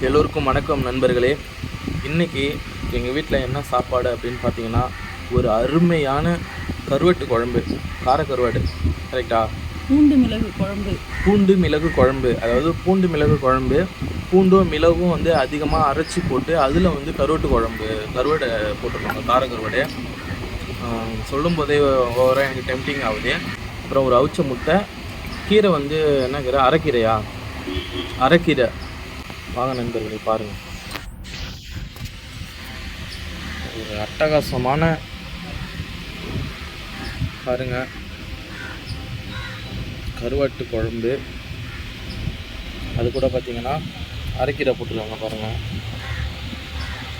எல்லோருக்கும் வணக்கம் நண்பர்களே. இன்றைக்கி எங்கள் வீட்டில் என்ன சாப்பாடு அப்படின்னு பார்த்தீங்கன்னா ஒரு அருமையான கருவாட்டு குழம்பு. கார கருவாடு. கரெக்டா பூண்டு மிளகு குழம்பு. பூண்டு மிளகு குழம்பு. அதாவது பூண்டு மிளகு குழம்பு பூண்டும் மிளகும் வந்து அதிகமாக அரைச்சி போட்டு அதில் வந்து கருவாட்டு குழம்பு கருவாடை போட்டிருக்காங்க கார கருவாடு. ஆஹ் சொல்லும் போதே ஓவராக எனக்கு டெம்டிங் ஆகுது. அப்புறம் ஒரு அவிச்ச முட்டை கீரை வந்து என்ன கீரை அரைக்கீரையா? அரைக்கீரை. வாங்க நண்பர்களே பாருங்கள் ஒரு அட்டகாசமான பாருங்க. கருவாட்டு குழம்பு. அது கூட பார்த்தீங்கன்னா அரைக்கீரை போட்டுருக்காங்க பாருங்கள்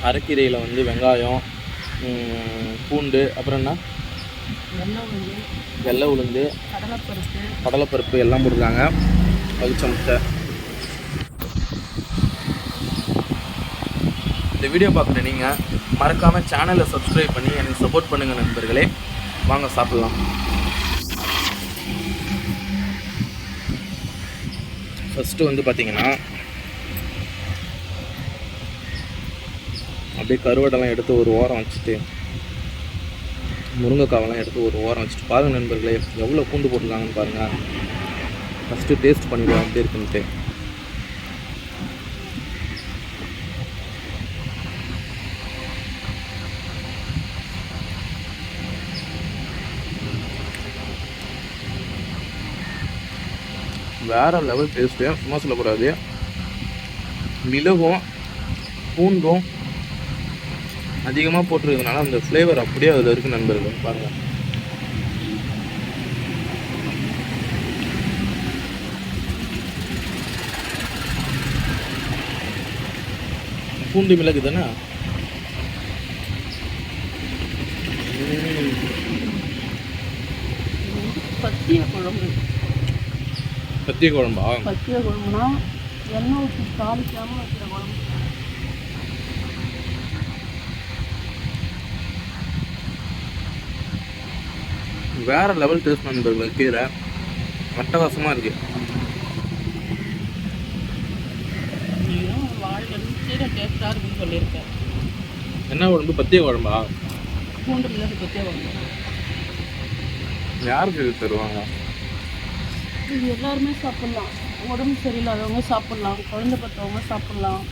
அரைக்கீரையில் வந்து வெங்காயம் பூண்டு அப்புறம் என்ன? வெள்ளை உளுந்து கடலைப்பருப்பு. கடலைப்பருப்பு எல்லாம் போட்டுருக்காங்க. அவிச்ச இந்த வீடியோ பார்க்குற நீங்கள் மறக்காமல் சேனலை சப்ஸ்கிரைப் பண்ணி எனக்கு சப்போர்ட் பண்ணுங்கள் நண்பர்களே. வாங்க சாப்பிட்லாம். ஃபஸ்ட்டு வந்து பார்த்தீங்கன்னா அப்படியே கருவாடெல்லாம் எடுத்து ஒரு ஓரம் வச்சுட்டு முருங்கைக்காவெல்லாம் எடுத்து ஒரு ஓரம் வச்சுட்டு பாருங்கள் நண்பர்களே எவ்வளோ பூண்டு போட்டிருக்காங்கன்னு பாருங்கள் ஃபஸ்ட்டு டேஸ்ட் பண்ணிடுவோம் அப்படியே இருக்குன்ட்டு. வேறு லெவல் டேஸ்ட்டு சும்மா சொல்லக்கூடாது. மிளகும் பூண்டும் அதிகமாக போட்டிருக்கனால அந்த ஃப்ளேவர் அப்படியே அதில் இருக்குது நண்பர்கள் பாருங்கள் பூண்டு மிளகு தானே ம், பத்திய குழம்பு பத்திய குழம்பா? பத்திய குழம்புனா எண்ணெய் ஊற்றி தாளிக்காமல் வைக்கிற குழம்பு. வேற லெவல் டேஸ்ட் நண்பர்கள் கீரை. அட்டகாசமாக இருக்கு. என்ன குழம்பு பத்திய குழம்பா? பூண்டு பத்திய குழம்பு. யாருக்கு தருவாங்க? இது எல்லாருமே சாப்பிட்லாம். உடம்பு சரியில்லாதவங்க சாப்பிட்லாம். குழந்தை பெற்றவங்க சாப்பிட்லாம்.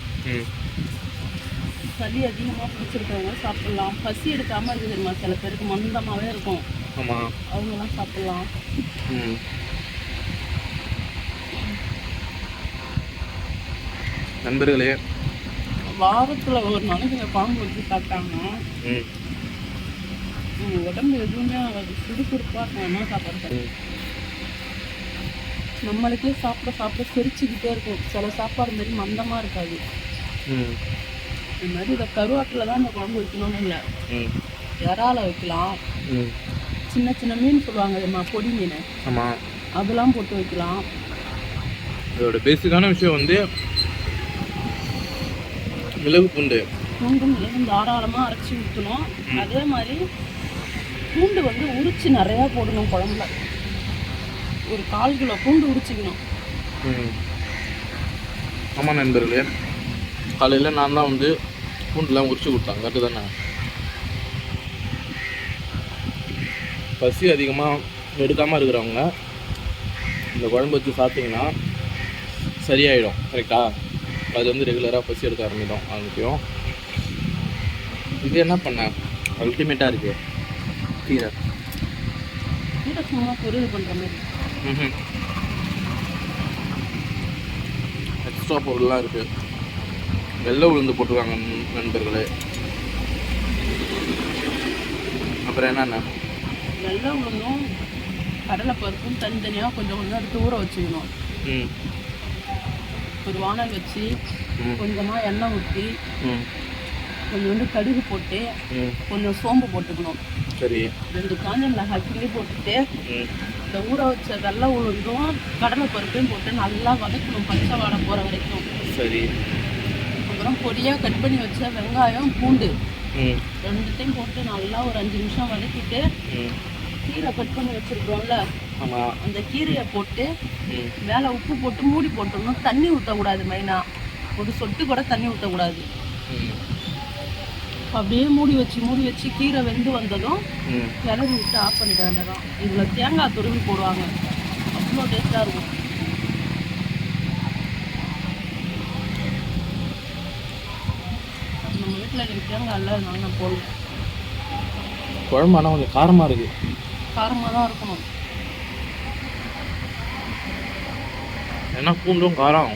சளி அதிகமாக பிடிச்சிருக்கவங்க சாப்பிட்லாம். பசி எடுக்காமல் இருக்குது தெரியுமா? சில பேருக்கு மந்தமாகவே இருக்கும். அவங்கெல்லாம் சாப்பிட்லாம். நண்பர்களே. வாரத்தில் ஒரு நாளைக்கு இந்த குழம்பு வச்சு சாப்பிட்டாங்கன்னா உடம்பு எதுவுமே இருக்கும் என்ன சாப்பிட்றது நம்மளுக்கே சாப்பிட சாப்பிட செரிச்சுக்கிட்டே இருக்கும். சில சாப்பாடு மாரி மந்தமாக இருக்காது. ம். இந்த மாதிரி இந்த கருவாட்டில் தான் இந்த குழம்பு வைக்கணும்னு இல்லை. இறால வைக்கலாம். சின்ன சின்ன மீன் சொல்லுவாங்க தெரியுமா? பொடி மீன். ஆமாம் அதெல்லாம் போட்டு வைக்கலாம். இதோட பேசிக்கான விஷயம் வந்து மிளகு பூண்டு. பூண்டு மிளகு தாராளமாக அரைச்சி ஊற்றணும் அதே மாதிரி பூண்டு வந்து உரிச்சு நிறையா போடணும் குழம்புல. ஒரு கால் கிலோ பூண்டு உரிச்சிக்கணும். ஆமாம் நண்பர்களே காலையில் நான் தான் வந்து பூண்டுலாம் உரிச்சு கொடுத்தாங்க கரெக்டு தானே பசி அதிகமாக எடுக்காமல் இருக்கிறவங்க இந்த குழம்பு வச்சு சாப்பிட்டிங்கன்னா சரியாயிடும் கரெக்டா அது வந்து ரெகுலராக பசி எடுக்க ஆரம்பிடும் ஆரம்பிக்கும். இது என்ன பண்ண? அல்டிமேட்டாக இருக்குது கீரை. கீரை சும்மா பொரியல் பண்ணுற மாதிரி. எக்ஸ்ட்ரா பொருள்லாம் இருக்குது வெள்ளை உளுந்து போட்டிருக்காங்க நண்- நண்பர்களே. அப்புறம் என்னென்ன? வெள்ளை உளுந்தும் கடலைப்பருப்பும் தனித்தனியாக கொஞ்சம் கொஞ்சம் எடுத்து ஊற வச்சுக்கணும். ஒரு வானல் வச்சு கொஞ்சமாக எண்ணெய் ஊற்றி கொஞ்சோண்டு கடுகு போட்டு கொஞ்சம் சோம்பு போட்டுக்கணும். சரி. ரெண்டு காஞ்ச மிளகாய் கிள்ளி போட்டுட்டு இந்த ஊற வச்ச வெள்ளை உளுந்தும் கடலைப்பருப்பையும் போட்டு நல்லா வதக்கணும் பச்சை வாடை போகிற வரைக்கும். சரி. அப்புறம் பொடியாக கட் பண்ணி வச்ச வெங்காயம் பூண்டு. ரெண்டுத்தையும் போட்டு நல்லா ஒரு அஞ்சு நிமிஷம் வதக்கிட்டு கீரை கட் பண்ணி வச்சுருக்கோம்ல அந்த கீரையை போட்டு மேலே உப்பு போட்டு மூடி போட்டுடணும் தண்ணி ஊற்றக்கூடாது மெயினாக ஒரு சொட்டு கூட தண்ணி ஊற்றக்கூடாது அப்படியே மூடி வச்சு மூடி வச்சு கீரை வெந்து வந்ததும் கிளறி விட்டு ஆஃப் பண்ணிக்க வேண்டியதான் இதில் தேங்காய் துருவி போடுவாங்க. அவ்வளோ டேஸ்ட்டாக இருக்கும். நம்ம வீட்டில் எனக்கு தேங்காய் இல்லை அதனால நான் போடல. குழம்பு ஆனால் கொஞ்சம் காரமாக இருக்குது காரமாக தான் இருக்கணும். ஏன்னா பூண்டும் காரம்?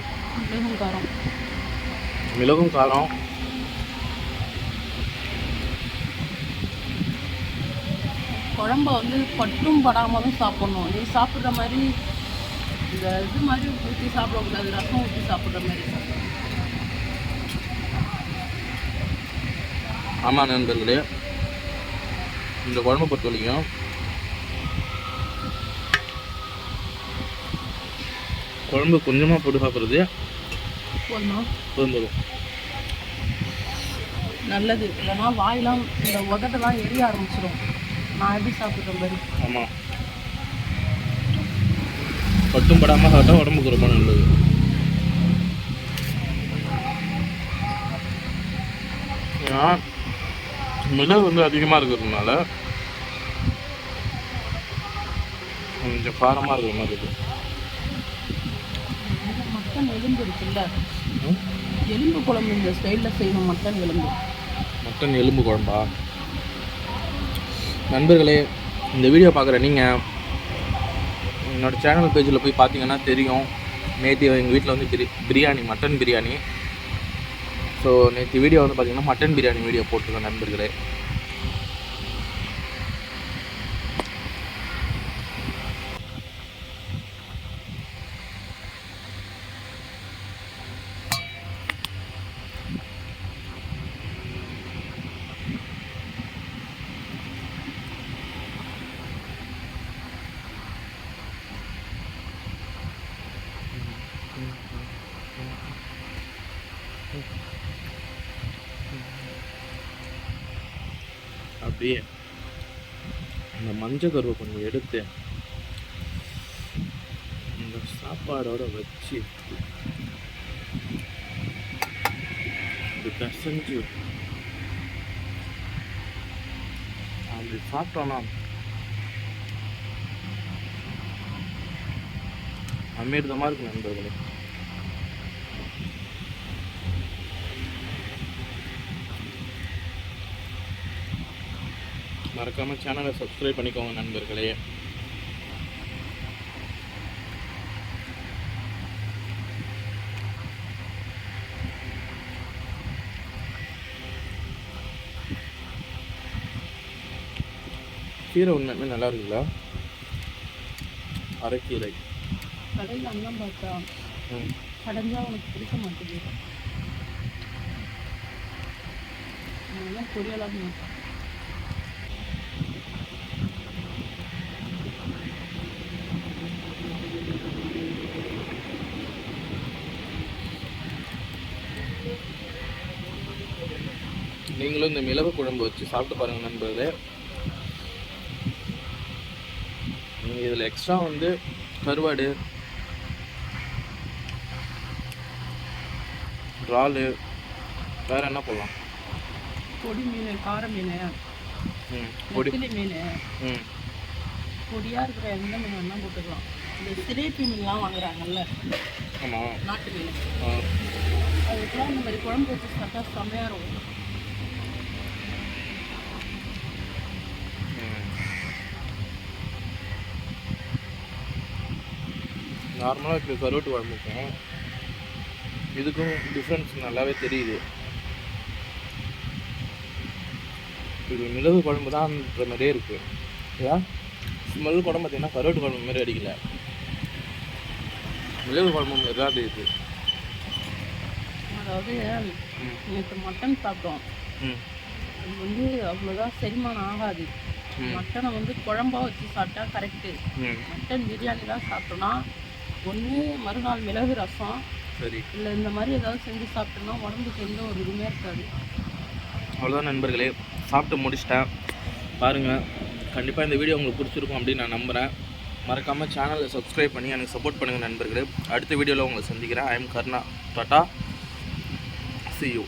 மிளகும் காரம். மிளகும் காரம். குழம்ப வந்து பட்டும் படாமலும் சாப்பிடணும். நீ சாப்பிட்ற மாதிரி இந்த இது மாதிரி ஊற்றி சாப்பிடக்கூடாது ரசம் ஊற்றி சாப்பிட்ற மாதிரி. ஆமாம் நண்பர்களே இந்த குழம்பு பொறுத்த வரைக்கும் குழம்பு கொஞ்சமாக போட்டு சாப்பிட்றது போதுமா? நல்லது. இல்லைன்னா வாயெல்லாம் இந்த உதட்டெல்லாம் எரிய ஆரம்பிச்சிடும் நான் எப்படி சாப்பிட்ற மாதிரி ஆமாம் பட்டும் படாமல் சாப்பிட்டா உடம்புக்கு ரொம்ப நல்லது. மிளகு வந்து அதிகமாக இருக்கிறதுனால கொஞ்சம் காரமாக இருக்கிற மாதிரி இருக்குது இந்த மட்டன் எலும்பு இருக்குல்ல? எலும்பு குழம்பு இந்த ஸ்டைலில் செய்யணும் மட்டன் எலும்பு. மட்டன் எலும்பு குழம்பா? நண்பர்களே இந்த வீடியோ பார்க்குற நீங்கள் என்னோடய சேனல் பேஜில் போய் பார்த்தீங்கன்னா தெரியும். நேற்று எங்கள் வீட்டில் வந்து பிரி பிரியாணி மட்டன் பிரியாணி. ஸோ நேற்று வீடியோ வந்து பார்த்திங்கன்னா மட்டன் பிரியாணி வீடியோ போட்டிருக்கேன் நண்பர்களே. அப்படியே அந்த மஞ்சள் கருவை கொஞ்சம் எடுத்து இந்த சாப்பாடோட வச்சு இது பிசைஞ்சு அப்படி சாப்பிட்டோன்னா அமிர்தமாக இருக்கும் நண்பர்களே. மறக்காமல் சேனலை சப்ஸ்கிரைப் பண்ணிக்கோங்க நண்பர்களே. கீரை உண்மையுமே நல்லா இருக்குல்ல அரைக்கீரை. கடையில் அண்ணன் பார்த்தா. கடைஞ்சா உனக்கு பிடிக்க மாட்டேங்குது. பொரியலாக மாட்டேன் நீங்களும் இந்த மிளகு குழம்பு வச்சு சாப்பிட்டு பாருங்க நண்பர்களே. நீங்கள் இதில் எக்ஸ்ட்ரா வந்து கருவாடு இறாலு வேற என்ன போடலாம்? பொடி மீன் கார மீன். ம் பொடி. மீன். ம். பொடியாக இருக்கிற எந்த மீன் வேணால் போட்டுக்கலாம். இந்த சிலேபி மீன்லாம் வாங்குறாங்கல்ல. ஆமாம் நாட்டு மீன். அதுக்கெல்லாம் இந்த மாதிரி குழம்பு வச்சு சாப்பிட்டா செம்மையாக இருக்கும். நார்மலாக இப்போ கருவாட்டு குழம்புக்கும் இதுக்கும் டிஃப்ரென்ஸ் நல்லாவே தெரியுது. இது மிளகு குழம்பு தான்ன்ற மாதிரியே இருக்குது ஏன் ஸ்மெல் குழம்பு பார்த்தீங்கன்னா கருவாட்டு குழம்பு மாதிரி அடிக்கல. மிளகு குழம்பு மாதிரி தான் இருக்குது. அதாவது நேற்று மட்டன் சாப்பிட்டோம். ம். அது வந்து அவ்வளோதான் செரிமானம் ஆகாது. மட்டனை வந்து குழம்பா வச்சு சாப்பிட்டா கரெக்டு மட்டன் பிரியாணி தான் சாப்பிட்டோன்னா ஒன்று மறுநாள் மிளகு ரசம். சரி. இல்லை இந்த மாதிரி ஏதாவது செஞ்சு சாப்பிட்டோம்னா உடம்புக்கு எந்த ஒரு இதுவுமே இருக்காது. அவ்வளோதான் நண்பர்களே. சாப்பிட்டு முடிச்சிட்டேன். பாருங்கள் கண்டிப்பாக இந்த வீடியோ உங்களுக்கு பிடிச்சிருக்கும் அப்படின்னு நான் நம்புகிறேன் மறக்காமல் சேனலை சப்ஸ்கிரைப் பண்ணி எனக்கு சப்போர்ட் பண்ணுங்கள் நண்பர்களே. அடுத்த வீடியோவில் உங்களை சந்திக்கிறேன். I am Karna tata see you.